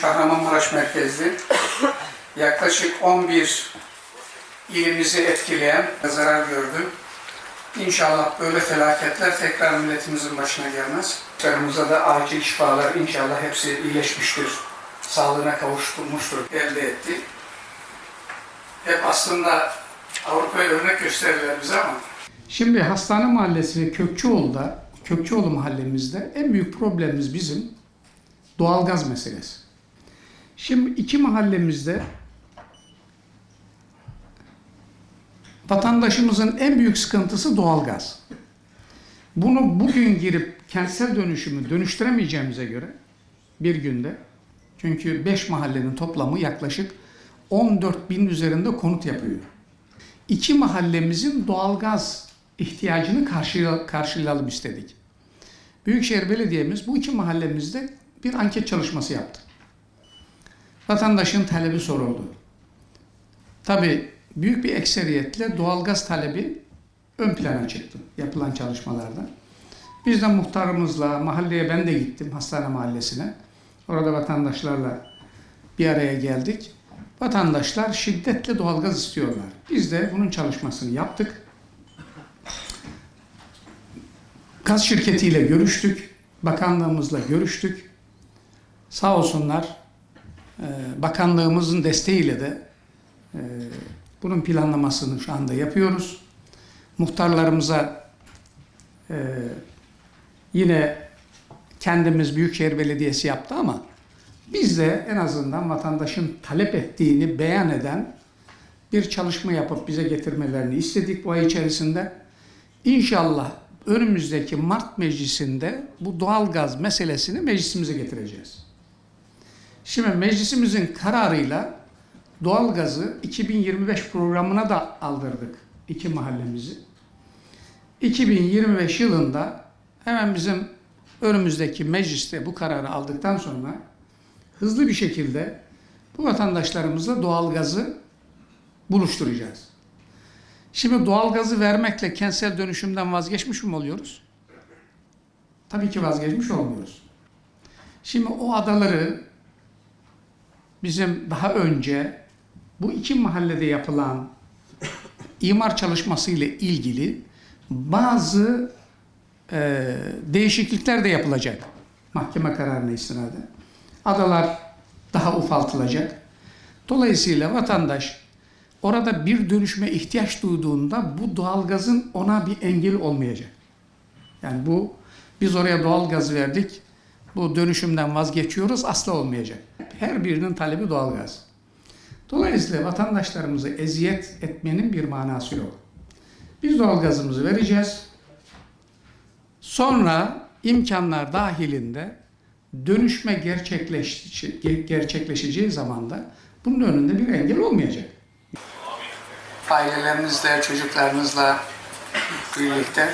Kahramanmaraş merkezli yaklaşık 11 ilimizi etkileyen zarar gördü. İnşallah böyle felaketler tekrar milletimizin başına gelmez. Çocuklarımıza da acil şifalar inşallah hepsi iyileşmiştir. Sağlığına kavuşturmuştur, elde etti. Hep aslında Avrupa'ya örnek gösterirler bize ama. Şimdi Hastane Mahallesi ve Kökçeoğlu'da, Kökçeoğlu mahallemizde en büyük problemimiz bizim doğalgaz meselesi. Şimdi iki mahallemizde vatandaşımızın en büyük sıkıntısı doğalgaz. Bunu bugün girip kentsel dönüşümü dönüştüremeyeceğimize göre bir günde çünkü 5 mahallenin toplamı yaklaşık 14 bin üzerinde konut yapıyor. İki mahallemizin doğalgaz ihtiyacını karşıla- karşılayalım istedik. Büyükşehir Belediye'miz bu iki mahallemizde bir anket çalışması yaptı. Vatandaşın talebi soruldu. Tabi büyük bir ekseriyetle doğalgaz talebi ön plana çıktı yapılan çalışmalarda. Biz de muhtarımızla mahalleye ben de gittim hastane mahallesine. Orada vatandaşlarla bir araya geldik. Vatandaşlar şiddetle doğalgaz istiyorlar. Biz de bunun çalışmasını yaptık. Gaz şirketiyle görüştük. Bakanlığımızla görüştük. Sağ olsunlar e, bakanlığımızın desteğiyle de e, bunun planlamasını şu anda yapıyoruz. Muhtarlarımıza e, yine kendimiz Büyükşehir Belediyesi yaptı ama biz de en azından vatandaşın talep ettiğini beyan eden bir çalışma yapıp bize getirmelerini istedik bu ay içerisinde. İnşallah önümüzdeki Mart Meclisi'nde bu doğalgaz meselesini meclisimize getireceğiz. Şimdi meclisimizin kararıyla doğalgazı 2025 programına da aldırdık iki mahallemizi. 2025 yılında hemen bizim önümüzdeki mecliste bu kararı aldıktan sonra hızlı bir şekilde bu vatandaşlarımızla doğalgazı buluşturacağız. Şimdi doğalgazı vermekle kentsel dönüşümden vazgeçmiş mi oluyoruz? Tabii ki vazgeçmiş olmuyoruz. Şimdi o adaları bizim daha önce bu iki mahallede yapılan imar çalışması ile ilgili bazı e, değişiklikler de yapılacak mahkeme kararına istinaden. Adalar daha ufaltılacak. Dolayısıyla vatandaş orada bir dönüşme ihtiyaç duyduğunda bu doğalgazın ona bir engel olmayacak. Yani bu biz oraya doğalgaz verdik. Bu dönüşümden vazgeçiyoruz asla olmayacak. Her birinin talebi doğalgaz. Dolayısıyla vatandaşlarımızı eziyet etmenin bir manası yok. Biz doğalgazımızı vereceğiz. Sonra imkanlar dahilinde dönüşme gerçekleşeceği, gerçekleşeceği zaman da bunun önünde bir engel olmayacak. Ailelerinizle, çocuklarınızla birlikte